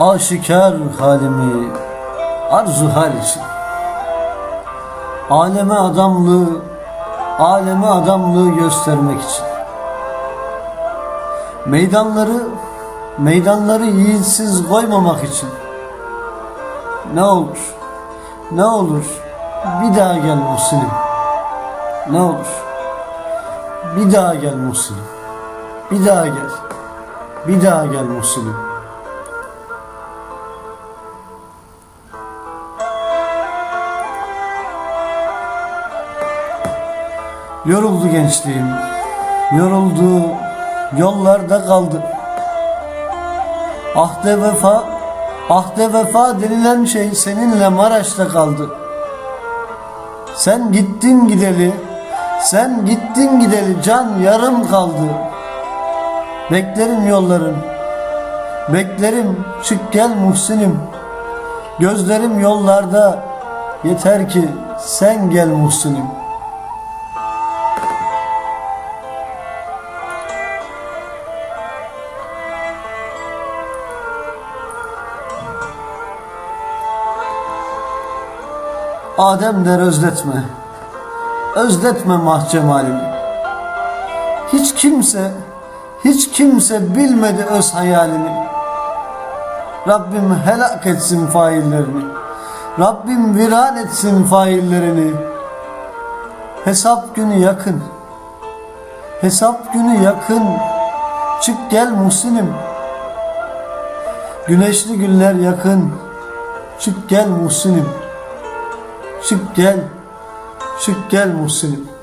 Aşikar halimi arzu hal için. Aleme adamlığı Aleme adamlığı göstermek için. Meydanları Meydanları yiğitsiz koymamak için. Ne olur Ne olur Bir daha gel Muhsin'im. Ne olur Bir daha gel Muhsin'im. Bir daha gel Bir daha gel Muhsin'im Yoruldu gençliğim, yoruldu, yollarda kaldı. Ahde vefa, ahde vefa denilen şey seninle Maraş'ta kaldı. Sen gittin gideli, sen gittin gideli can yarım kaldı. Beklerim yolların, beklerim çık gel Muhsin'im. Gözlerim yollarda, yeter ki sen gel Muhsin'im. Adem der özletme, özletme mahcemalimi. Hiç kimse, hiç kimse bilmedi öz hayalini. Rabbim helak etsin faillerini. Rabbim viran etsin faillerini. Hesap günü yakın. Hesap günü yakın. Çık gel Muhsin'im. Güneşli günler yakın. Çık gel Muhsin'im. Çık gel, çık gel Muhsin'im.